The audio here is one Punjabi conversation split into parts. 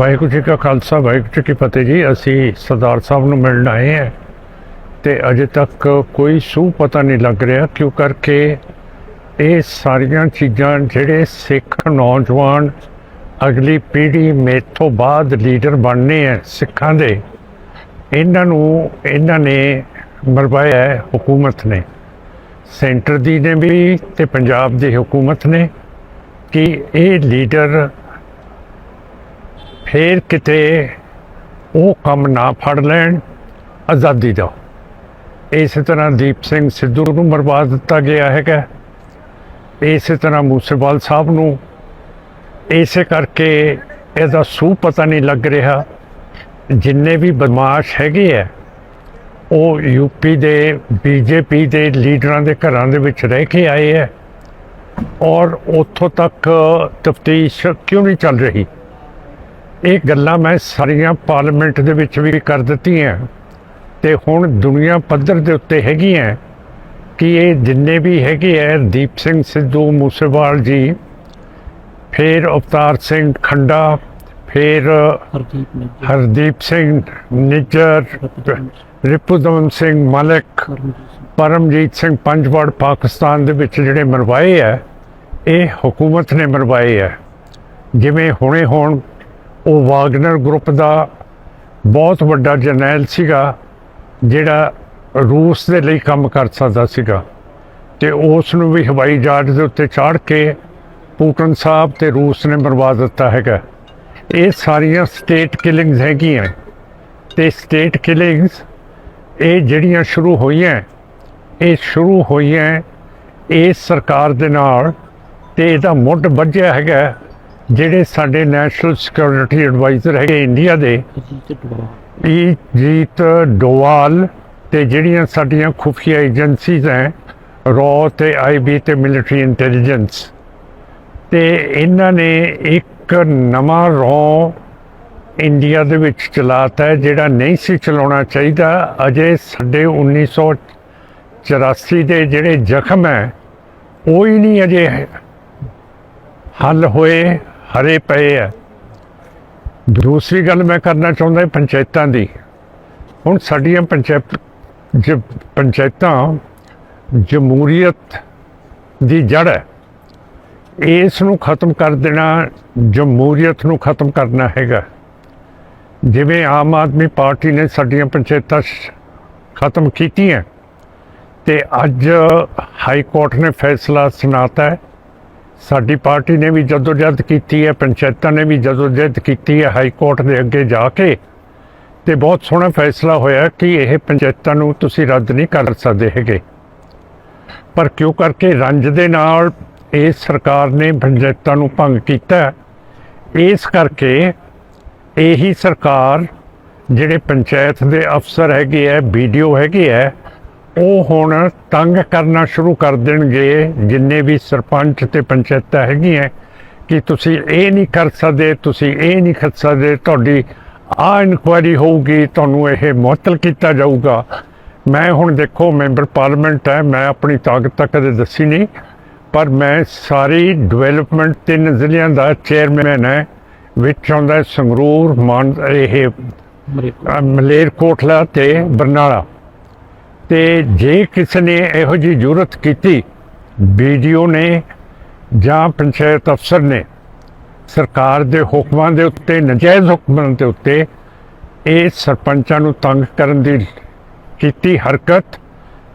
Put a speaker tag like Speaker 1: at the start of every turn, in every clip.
Speaker 1: ਵਾਹਿਗੁਰੂ ਜੀ ਕਾ ਖਾਲਸਾ, ਵਾਹਿਗੁਰੂ ਜੀ ਕੀ ਫਤਿਹ ਜੀ। ਅਸੀਂ ਸਰਦਾਰ ਸਾਹਿਬ ਨੂੰ ਮਿਲਣ ਆਏ ਹਾਂ ਤੇ ਅਜੇ ਤੱਕ ਕੋਈ ਸੂ ਪਤਾ ਨਹੀਂ ਲੱਗ ਰਿਹਾ ਕਿਉਂ ਕਰਕੇ ਇਹ ਸਾਰੀਆਂ ਚੀਜ਼ਾਂ ਜਿਹੜੇ ਸਿੱਖ ਨੌਜਵਾਨ ਅਗਲੀ ਪੀੜ੍ਹੀ ਮੇਥੋਂ ਬਾਅਦ ਲੀਡਰ ਬਣਨੇ ਆ ਸਿੱਖਾਂ ਦੇ, ਇਹਨਾਂ ਨੂੰ, ਇਹਨਾਂ ਨੇ ਮਰਵਾਇਆ ਹੈ ਹਕੂਮਤ ਨੇ। ਸੈਂਟਰ ਦੀ ਨੇ ਵੀ ਤੇ ਪੰਜਾਬ ਦੀ ਹਕੂਮਤ ਨੇ ਕਿ ਇਹ ਲੀਡਰ ਫੇਰ ਕਿਤੇ ਉਹ ਕੰਮ ਨਾ ਫੜ ਲੈਣ, ਆਜ਼ਾਦੀ ਦਾ ਇਸੇ ਤਰ੍ਹਾਂ ਦੀਪ ਸਿੰਘ ਸਿੱਧੂ ਨੂੰ ਮਰਵਾ ਦਿੱਤਾ ਗਿਆ ਹੈਗਾ। ਇਸੇ ਤਰ੍ਹਾਂ ਮੂਸੇਵਾਲ ਸਾਹਿਬ ਨੂੰ। ਇਸੇ ਕਰਕੇ ਇਹਦਾ ਸੂ ਪਤਾ ਨਹੀਂ ਲੱਗ ਰਿਹਾ। ਜਿੰਨੇ ਵੀ ਬਦਮਾਸ਼ ਹੈਗੇ ਆ, ਉਹ ਯੂਪੀ ਦੇ ਬੀਜੇਪੀ ਦੇ ਲੀਡਰਾਂ ਦੇ ਘਰਾਂ ਦੇ ਵਿੱਚ ਰਹਿ ਕੇ ਆਏ ਹੈ ਔਰ ਉੱਥੋਂ ਤੱਕ ਤਫਤੀਸ਼ ਕਿਉਂ ਨਹੀਂ ਚੱਲ ਰਹੀ? ਇਹ ਗੱਲਾਂ ਮੈਂ ਸਾਰੀਆਂ ਪਾਰਲੀਮੈਂਟ ਦੇ ਵਿੱਚ ਵੀ ਕਰ ਦਿੱਤੀਆਂ। ਤੇ ਹੁਣ ਦੁਨੀਆ ਪੱਧਰ ਦੇ ਉੱਤੇ ਹੈਗੀਆਂ। ਕਿ ਇਹ ਜਿੰਨੇ ਵੀ ਹੈਗੇ ਐ ਦੀਪ ਸਿੰਘ ਸਿੱਧੂ ਮੂਸੇਵਾਲ ਜੀ ਫਿਰ ਅਵਤਾਰ ਸਿੰਘ ਖੰਡਾ ਫਿਰ
Speaker 2: ਹਰਦੀਪ
Speaker 1: ਸਿੰਘ ਨਿੱਜਰ ਰਿਪੁਦਮਨ ਸਿੰਘ ਮਲਿਕ ਪਰਮਜੀਤ ਸਿੰਘ। ਪੰਜਵੜ ਪਾਕਿਸਤਾਨ ਦੇ ਵਿੱਚ ਜਿਹੜੇ ਮਰਵਾਏ ਆ ਇਹ ਹਕੂਮਤ ਨੇ ਮਰਵਾਏ ਆ ਜਿਵੇਂ ਹੁਣੇ ਹੁਣ ਉਹ ਵਾਗਨਰ ਗਰੁੱਪ ਦਾ ਬਹੁਤ ਵੱਡਾ ਜਰਨੈਲ ਸੀਗਾ, ਜਿਹੜਾ ਰੂਸ ਦੇ ਲਈ ਕੰਮ ਕਰ ਸਕਦਾ ਸੀਗਾ। ਤੇ ਉਸ ਨੂੰ ਵੀ ਹਵਾਈ ਜਹਾਜ਼ ਦੇ ਉੱਤੇ ਚਾੜ ਕੇ ਪੂਟਨ ਸਾਹਿਬ ਤੇ ਰੂਸ ਨੇ ਮਰਵਾ ਦਿੱਤਾ ਹੈਗਾ। ਇਹ ਸਾਰੀਆਂ ਸਟੇਟ ਕਿਲਿੰਗਸ ਹੈਗੀਆਂ। ਤੇ ਸਟੇਟ ਕਿਲਿੰਗਸ ਇਹ ਜਿਹੜੀਆਂ ਸ਼ੁਰੂ ਹੋਈਆਂ, ਇਹ ਸ਼ੁਰੂ ਹੋਈਆਂ ਇਸ ਸਰਕਾਰ ਦੇ ਨਾਲ ਤੇ ਇਹਦਾ ਮੁੱਢ ਵੱਜਿਆ ਹੈਗਾ ਜਿਹੜੇ ਸਾਡੇ ਨੈਸ਼ਨਲ ਸਿਕਿਉਰਿਟੀ ਐਡਵਾਈਜ਼ਰ ਹੈਗੇ ਇੰਡੀਆ ਦੇ ਇਹ ਜੀਤ ਡੋਵਾਲ ਤੇ ਜਿਹੜੀਆਂ ਸਾਡੀਆਂ ਖੁਫੀਆ ਏਜੰਸੀਜ਼ ਹੈ ਰੋ ਤੇ ਆਈਬੀ ਤੇ ਮਿਲਟਰੀ ਇੰਟੈਲੀਜੈਂਸ ਤੇ ਇਹਨਾਂ ਨੇ ਇੱਕ ਨਵਾਂ ਰੋ ਇੰਡੀਆ ਦੇ ਵਿੱਚ ਚਲਾਤਾ ਹੈ ਜਿਹੜਾ ਨਹੀਂ ਸੀ ਚਲਾਉਣਾ ਚਾਹੀਦਾ। ਅਜੇ ਸਾਡੇ 1984 ਦੇ ਜਿਹੜੇ ਜ਼ਖਮ ਹੈ ਉਹ ਹੀ ਨਹੀਂ ਅਜੇ ਹੱਲ ਹੋਏ। ਹਰੇ ਪਏ ਹੈ ਦੂਸਰੀ ਗੱਲ ਮੈਂ ਕਰਨਾ ਚਾਹੁੰਦਾ ਪੰਚਾਇਤਾਂ ਦੀ। ਹੁਣ ਸਾਡੀਆਂ ਪੰਚਾਇਤ ਜ ਪੰਚਾਇਤਾਂ ਜਮਹੂਰੀਅਤ ਦੀ ਜੜ ਹੈ। ਇਸ ਨੂੰ ਖਤਮ ਕਰ ਦੇਣਾ, ਜਮਹੂਰੀਅਤ ਨੂੰ ਖਤਮ ਕਰਨਾ ਹੈਗਾ। ਜਿਵੇਂ ਆਮ ਆਦਮੀ ਪਾਰਟੀ ਨੇ ਸਾਡੀਆਂ ਪੰਚਾਇਤਾਂ ਖਤਮ ਕੀਤੀਆਂ, ਤੇ ਅੱਜ ਹਾਈ ਕੋਰਟ ਨੇ ਫੈਸਲਾ ਸੁਣਾਤਾ ਹੈ। ਸਾਡੀ ਪਾਰਟੀ ਨੇ ਵੀ ਜਦੋਜਹਿਦ ਕੀਤੀ ਹੈ, ਪੰਚਾਇਤਾਂ ਨੇ ਵੀ ਜਦੋਜਹਿਦ ਕੀਤੀ ਹੈ, ਹਾਈ ਕੋਰਟ ਦੇ ਅੱਗੇ ਜਾ ਕੇ ਤੇ ਬਹੁਤ ਸੋਹਣਾ ਫੈਸਲਾ ਹੋਇਆ ਕਿ ਇਹ ਪੰਚਾਇਤਾਂ ਨੂੰ ਤੁਸੀਂ ਰੱਦ ਨਹੀਂ ਕਰ ਸਕਦੇ ਹੈਗੇ। ਪਰ ਕਿਉਂ ਕਰਕੇ ਰੰਜ ਦੇ ਨਾਲ ਇਸ ਸਰਕਾਰ ਨੇ ਪੰਚਾਇਤਾਂ ਨੂੰ ਭੰਗ ਕੀਤਾ? ਇਸ ਕਰਕੇ ਇਹੀ ਸਰਕਾਰ, ਜਿਹੜੇ ਪੰਚਾਇਤ ਦੇ ਅਫਸਰ ਹੈਗੇ ਆ ਵੀਡੀਓ ਹੈਗੇ ਆ ਉਹ ਹੁਣ ਤੰਗ ਕਰਨਾ ਸ਼ੁਰੂ ਕਰ ਦੇਣਗੇ ਜਿੰਨੇ ਵੀ ਸਰਪੰਚ ਤੇ ਪੰਚਾਇਤਾਂ ਹੈਗੀਆਂ ਕਿ ਤੁਸੀਂ ਇਹ ਨਹੀਂ ਕਰ ਸਕਦੇ ਤੁਸੀਂ ਇਹ ਨਹੀਂ ਕਰ ਸਕਦੇ ਤੁਹਾਡੀ ਆ ਇਨਕੁਆਇਰੀ ਹੋਊਗੀ ਤੁਹਾਨੂੰ ਇਹ ਮੁਅੱਤਲ ਕੀਤਾ ਜਾਊਗਾ। ਮੈਂ ਹੁਣ ਦੇਖੋ ਮੈਂਬਰ ਪਾਰਲੀਮੈਂਟ ਹੈ ਮੈਂ ਆਪਣੀ ਤਾਕਤ ਤਾਂ ਕਦੇ ਦੱਸੀ ਨਹੀਂ ਪਰ ਮੈਂ ਸਾਰੀ ਡਿਵੈਲਪਮੈਂਟ ਤਿੰਨ ਜ਼ਿਲ੍ਹਿਆਂ ਦਾ ਚੇਅਰਮੈਨ ਹੈ ਵਿੱਚ ਆਉਂਦਾ ਸੰਗਰੂਰ ਮਾਨ ਇਹ ਮਲੇਰਕੋਟਲਾ ਤੇ ਬਰਨਾਲਾ। ਤੇ ਜੇ ਕਿਸੇ ਨੇ ਇਹੋ ਜਿਹੀ ਜੁਰਤ ਕੀਤੀ ਵੀਡੀਓ ਨੇ ਜਾਂ ਪੰਚਾਇਤ ਅਫਸਰ ਨੇ ਸਰਕਾਰ ਦੇ ਹੁਕਮਾਂ ਦੇ ਉੱਤੇ, ਨਜਾਇਜ਼ ਹੁਕਮਾਂ ਦੇ ਉੱਤੇ ਇਹ ਸਰਪੰਚਾਂ ਨੂੰ ਤੰਗ ਕਰਨ ਦੀ ਕੀਤੀ ਹਰਕਤ,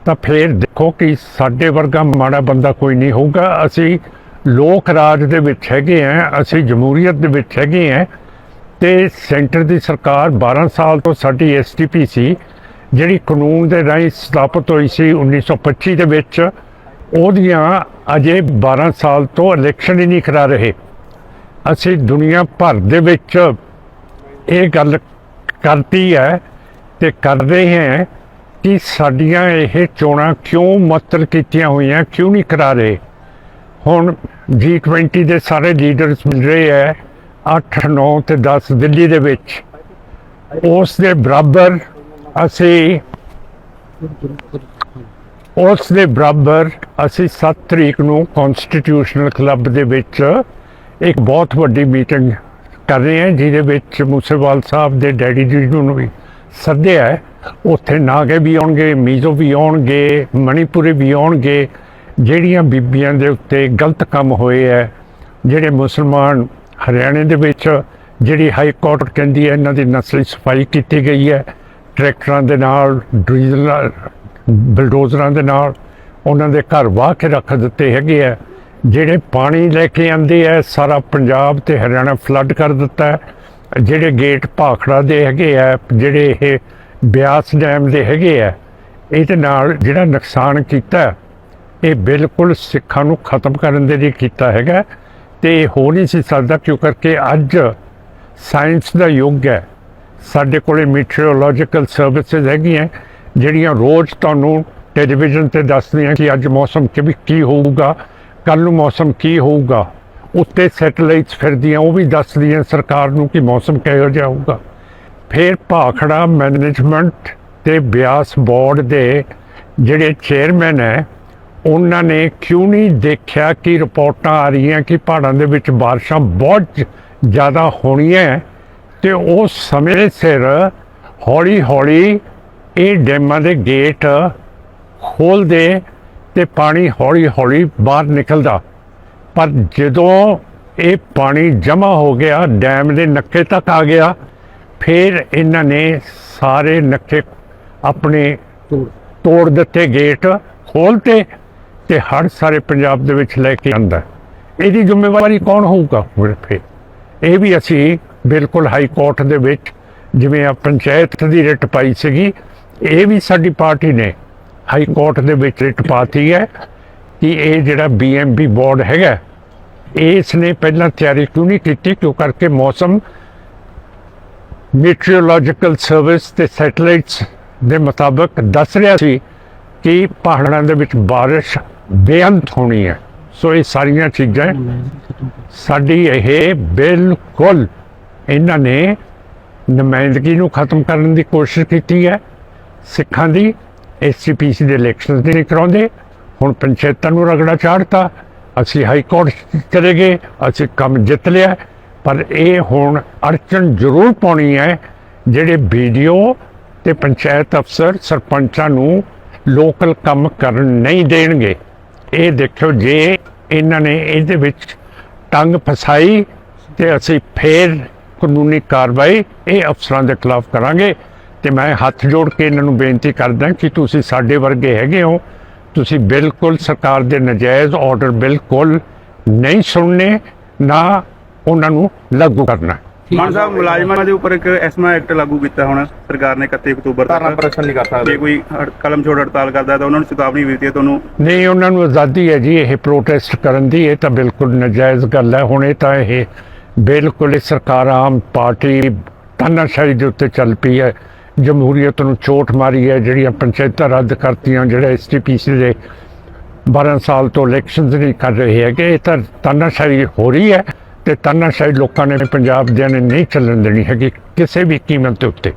Speaker 1: ਤਾਂ ਫਿਰ ਦੇਖੋ ਕਿ ਸਾਡੇ ਵਰਗਾ ਮਾੜਾ ਬੰਦਾ ਕੋਈ ਨਹੀਂ ਹੋਊਗਾ। ਅਸੀਂ ਲੋਕ ਰਾਜ ਦੇ ਵਿੱਚ ਹੈਗੇ ਆ ਅਸੀਂ ਜਮਹੂਰੀਅਤ ਦੇ ਵਿੱਚ ਹੈਗੇ ਆ ਤੇ ਸੈਂਟਰ ਦੀ ਸਰਕਾਰ 12 ਸਾਲ ਤੋਂ ਸਾਡੀ ਐਸਟੀਪੀ ਸੀ ਜਿਹੜੀ ਕਾਨੂੰਨ ਦੇ ਰਾਹੀਂ ਸਥਾਪਿਤ ਹੋਈ ਸੀ 1925 ਦੇ ਵਿੱਚ, ਉਹਦੀਆਂ ਅਜੇ 12 ਸਾਲ ਤੋਂ ਇਲੈਕਸ਼ਨ ਹੀ ਨਹੀਂ ਕਰਾ ਰਹੇ। ਅਸੀਂ ਦੁਨੀਆ ਭਰ ਦੇ ਵਿੱਚ ਇਹ ਗੱਲ ਕਰਤੀ ਹੈ ਤੇ ਕਰ ਰਹੇ ਹਾਂ ਕਿ ਸਾਡੀਆਂ ਇਹ ਚੋਣਾਂ ਕਿਉਂ ਮੁਅੱਤਲ ਕੀਤੀਆਂ ਹੋਈਆਂ, ਕਿਉਂ ਨਹੀਂ ਕਰਾ ਰਹੇ। ਹੁਣ G20 ਦੇ ਸਾਰੇ ਲੀਡਰਸ ਮਿਲ ਰਹੇ ਹੈ 8 9 ਤੇ 10 ਦਿੱਲੀ ਦੇ ਵਿੱਚ। ਉਸ ਦੇ ਬਰਾਬਰ ਅਸੀਂ ਉਸ ਦੇ ਬਰਾਬਰ ਅਸੀਂ 7 ਤਰੀਕ ਨੂੰ ਕਨਸਟੀਟਿਊਸ਼ਨਲ ਕਲੱਬ ਦੇ ਵਿੱਚ ਇੱਕ ਬਹੁਤ ਵੱਡੀ ਮੀਟਿੰਗ ਕਰ ਰਹੇ ਹਾਂ, ਜਿਹਦੇ ਵਿੱਚ ਮੂਸੇਵਾਲ ਸਾਹਿਬ ਦੇ ਡੈਡੀ ਜੀ ਨੂੰ ਵੀ ਸੱਦਿਆ ਹੈ। ਉੱਥੇ ਨਾਗੇ ਵੀ ਆਉਣਗੇ, ਮੀਜ਼ੋ ਵੀ ਆਉਣਗੇ, ਮਣੀਪੁਰੀ ਵੀ ਆਉਣਗੇ ਜਿਹੜੀਆਂ ਬੀਬੀਆਂ ਦੇ ਉੱਤੇ ਗਲਤ ਕੰਮ ਹੋਏ ਹੈ, ਜਿਹੜੇ ਮੁਸਲਮਾਨ ਹਰਿਆਣੇ ਦੇ ਵਿੱਚ, ਜਿਹੜੀ ਹਾਈ ਕੋਰਟ ਕਹਿੰਦੀ ਹੈ, ਇਹਨਾਂ ਦੀ ਨਸਲੀ ਸਫ਼ਾਈ ਕੀਤੀ ਗਈ ਹੈ ਟਰੈਕਟਰਾਂ ਦੇ ਨਾਲ, ਡੀਜ਼ਲ, ਬਲਡੋਜ਼ਰਾਂ ਦੇ ਨਾਲ, ਉਹਨਾਂ ਦੇ ਘਰ ਵਾਹ ਕੇ ਰੱਖ ਦਿੱਤੇ ਹੈਗੇ ਆ। ਜਿਹੜੇ ਪਾਣੀ ਲੈ ਕੇ ਆਂਦੇ ਆ, ਸਾਰਾ ਪੰਜਾਬ ਤੇ ਹਰਿਆਣਾ ਫਲੱਡ ਕਰ ਦਿੱਤਾ ਹੈ। ਜਿਹੜੇ ਗੇਟ ਭਾਖੜਾ ਦੇ ਹੈਗੇ ਆ, ਜਿਹੜੇ ਇਹ ਬਿਆਸ ਡੈਮ ਦੇ ਹੈਗੇ ਆ, ਇਹਦੇ ਨਾਲ ਜਿਹੜਾ ਨੁਕਸਾਨ ਕੀਤਾ, ਇਹ ਬਿਲਕੁਲ ਸਿੱਖਾਂ ਨੂੰ ਖਤਮ ਕਰਨ ਦੇ ਲਈ ਕੀਤਾ ਹੈਗਾ। ਤੇ ਇਹ ਹੋ ਨਹੀਂ ਸੀ ਸਕਦਾ ਕਿਉਂ ਕਰਕੇ ਅੱਜ ਸਾਇੰਸ ਦਾ ਯੁੱਗ ਹੈ। ਸਾਡੇ ਕੋਲੇ ਮੀਟੀਓਰੋਲੋਜੀਕਲ ਸਰਵਿਸਿਜ਼ ਹੈਗੀਆਂ, ਜਿਹੜੀਆਂ ਰੋਜ਼ ਤੁਹਾਨੂੰ ਟੈਲੀਵਿਜ਼ਨ ਤੇ ਦੱਸਦੀਆਂ ਕਿ ਅੱਜ ਮੌਸਮ ਕਿ ਵੀ ਕੀ ਹੋਊਗਾ ਕੱਲ ਨੂੰ ਮੌਸਮ ਕੀ ਹੋਊਗਾ, ਉੱਤੇ ਸੈਟਲਾਈਟਸ ਫਿਰਦੀਆਂ, ਉਹ ਵੀ ਦੱਸਦੀਆਂ ਸਰਕਾਰ ਨੂੰ ਕਿ ਮੌਸਮ ਕਿਹੋ ਜਿਹਾ ਹੋਊਗਾ। ਫਿਰ ਭਾਖੜਾ ਮੈਨੇਜਮੈਂਟ ਤੇ ਬਿਆਸ ਬੋਰਡ ਦੇ ਜਿਹੜੇ ਚੇਅਰਮੈਨ ਹੈ, ਉਹਨਾਂ ਨੇ ਕਿਉਂ ਨਹੀਂ ਦੇਖਿਆ ਕਿ ਰਿਪੋਰਟਾਂ ਆ ਰਹੀਆਂ ਕਿ ਪਹਾੜਾਂ ਦੇ ਵਿੱਚ ਬਾਰਿਸ਼ਾਂ ਬਹੁਤ ਜ਼ਿਆਦਾ ਹੋਣੀਆਂ ਤੇ ਉਹ ਸਮੇਂ ਸਿਰ ਹੌਲੀ ਹੌਲੀ ਇਹ ਡੈਮਾਂ ਦੇ ਗੇਟ ਖੋਲਦੇ ਤੇ ਪਾਣੀ ਹੌਲੀ ਹੌਲੀ ਬਾਹਰ ਨਿਕਲਦਾ ਪਰ ਜਦੋਂ ਇਹ ਪਾਣੀ ਜਮ੍ਹਾਂ ਹੋ ਗਿਆ, ਡੈਮ ਦੇ ਨੱਕੇ ਤੱਕ ਆ ਗਿਆ, ਫਿਰ ਇਹਨਾਂ ਨੇ ਸਾਰੇ ਨੱਕੇ ਆਪਣੇ
Speaker 2: ਤੋੜ
Speaker 1: ਦਿੱਤੇ, ਗੇਟ ਖੋਲਤੇ ਤੇ ਹਰ ਸਾਰੇ ਪੰਜਾਬ ਦੇ ਵਿੱਚ ਲੈ ਕੇ ਆਂਦਾ ਇਹਦੀ ਜ਼ਿੰਮੇਵਾਰੀ ਕੌਣ ਹੋਊਗਾ ਫਿਰ? ਇਹ ਵੀ ਅਸੀਂ ਬਿਲਕੁਲ ਹਾਈ ਕੋਰਟ ਦੇ ਵਿੱਚ ਜਿਵੇਂ ਆ ਪੰਚਾਇਤ ਦੀ ਰਿਟ ਪਾਈ ਸੀਗੀ ਇਹ ਵੀ ਸਾਡੀ ਪਾਰਟੀ ਨੇ ਹਾਈ ਕੋਰਟ ਦੇ ਵਿੱਚ ਰਿਟ ਪਾਤੀ ਹੈ ਕਿ ਇਹ ਜਿਹੜਾ ਬੀਐਮਬੀ ਬੋਰਡ ਹੈਗਾ ਇਸ ਨੇ ਪਹਿਲਾਂ ਤਿਆਰੀ ਕਿਉਂ ਨਹੀਂ ਕੀਤੀ? ਕਿਉਂ ਕਰਕੇ ਮੌਸਮ ਮੀਟੀਓਰੋਲੋਜੀਕਲ ਸਰਵਿਸ ਤੇ ਸੈਟੇਲਾਈਟਸ ਦੇ ਮੁਤਾਬਕ ਦੱਸ ਰਿਹਾ ਸੀ ਕਿ ਪਹਾੜਾਂ ਦੇ ਵਿੱਚ ਬਾਰਿਸ਼ ਬੇਅੰਤ ਹੋਣੀ ਹੈ। ਸੋ ਇਹ ਸਾਰੀਆਂ ਚੀਜ਼ਾਂ ਸਾਡੀ ਇਹ ਬਿਲਕੁਲ ਇਹਨਾਂ ਨੇ ਨੁਮਾਇੰਦਗੀ ਨੂੰ ਖਤਮ ਕਰਨ ਦੀ ਕੋਸ਼ਿਸ਼ ਕੀਤੀ ਹੈ। ਸਿੱਖਾਂ ਦੀ ਐਸਸੀਪੀਸੀ ਦੇ ਇਲੈਕਸ਼ਨਸ ਨਹੀਂ ਕਰਾਉਂਦੇ। ਹੁਣ ਪੰਚਾਇਤਾਂ ਨੂੰ ਰਗੜਾ ਚਾੜਤਾ। ਅਸੀਂ ਹਾਈ ਕੋਰਟ ਚਲੇ ਗਏ। ਅਸੀਂ ਕੰਮ ਜਿੱਤ ਲਿਆ। ਪਰ ਇਹ ਹੁਣ ਅੜਚਨ ਜ਼ਰੂਰ ਪਾਉਣੀ ਹੈ। ਜਿਹੜੇ ਵੀਡੀਓ ਤੇ ਪੰਚਾਇਤ ਅਫਸਰ ਸਰਪੰਚਾਂ ਨੂੰ ਲੋਕਲ ਕੰਮ ਕਰਨ ਨਹੀਂ ਦੇਣਗੇ, ਇਹ ਦੇਖਿਓ ਜੇ ਇਹਨਾਂ ਨੇ ਇਹਦੇ ਵਿੱਚ ਟੰਗ ਫਸਾਈ ਤੇ ਅਸੀਂ ਫੇਰ ਕਾਨੂੰਨੀ ਕਾਰਵਾਈ ਇਹ ਅਫਸਰਾਂ ਦੇ ਖਿਲਾਫ ਕਰਾਂਗੇ ਤੇ ਮੈਂ ਹੱਥ ਜੋੜ ਕੇ ਇਹਨਾਂ ਨੂੰ ਬੇਨਤੀ ਕਰਦਾ ਕਿ ਤੁਸੀਂ ਸਾਡੇ ਵਰਗੇ ਹੈਗੇ ਹੋ ਤੁਸੀਂ ਬਿਲਕੁਲ ਸਰਕਾਰ ਦੇ ਨਜਾਇਜ਼ ਆਰਡਰ ਬਿਲਕੁਲ ਨਹੀਂ ਸੁਣਨੇ ਨਾ ਉਹਨਾਂ ਨੂੰ ਲਾਗੂ ਕਰਨਾ।
Speaker 3: ਮਾਨ ਸਾਹਿਬ ਮੁਲਾਜ਼ਮਾਂ ਦੇ ਉੱਪਰ ਇੱਕ ਐਸਮਾ ਐਕਟ ਲਾਗੂ ਕੀਤਾ ਹੁਣ ਸਰਕਾਰ ਨੇ 31 ਅਕਤੂਬਰ
Speaker 4: ਧਰਨਾ
Speaker 3: ਤੱਕ
Speaker 4: ਪ੍ਰਦਰਸ਼ਨ ਨਹੀਂ ਕਰ ਸਕਦੇ।
Speaker 3: ਜੇ ਕੋਈ ਕਲਮ ਛੋੜ ਹੜਤਾਲ ਕਰਦਾ ਹੈ ਤਾਂ ਉਹਨਾਂ ਨੂੰ ਚੇਤਾਵਨੀ ਵੀ ਦਿੱਤੀ ਹੈ ਤੁਹਾਨੂੰ?
Speaker 1: ਨਹੀਂ ਉਹਨਾਂ ਨੂੰ ਆਜ਼ਾਦੀ ਹੈ ਜੀ ਇਹ ਪ੍ਰੋਟੈਸਟ ਕਰਨ ਦੀ ਇਹ ਤਾਂ ਬਿਲਕੁਲ ਨਜਾਇਜ਼ ਗੱਲ ਹੈ ਹੁਣ ਇਹ ਤਾਂ ਇਹ ਬਿਲਕੁਲ ਇਹ ਸਰਕਾਰ ਆਮ ਪਾਰਟੀ ਤਾਨਾਸ਼ਾਹੀ ਦੇ ਉੱਤੇ ਚੱਲ ਪਈ ਹੈ। ਜਮਹੂਰੀਅਤ ਨੂੰ ਚੋਟ ਮਾਰੀ ਹੈ। ਜਿਹੜੀਆਂ ਪੰਚਾਇਤਾਂ ਰੱਦ ਕਰਤੀਆਂ, ਜਿਹੜੇ ਐਸਟੀਪੀਸੀ ਦੇ 12 ਸਾਲ ਤੋਂ ਇਲੈਕਸ਼ਨਸ ਨਹੀਂ ਕਰ ਰਹੇ ਹੈਗੇ, ਇਹ ਤਾਂ ਤਾਨਾਸ਼ਾਹੀ ਹੋ ਰਹੀ ਹੈ ਤੇ ਤਾਨਾਸ਼ਾਹੀ ਲੋਕਾਂ ਨੇ ਪੰਜਾਬ ਦੇ ਨੇ ਨਹੀਂ ਚੱਲਣ ਦੇਣੀ ਹੈਗੀ ਕਿਸੇ ਵੀ ਕੀਮਤ ਦੇ ਉੱਤੇ।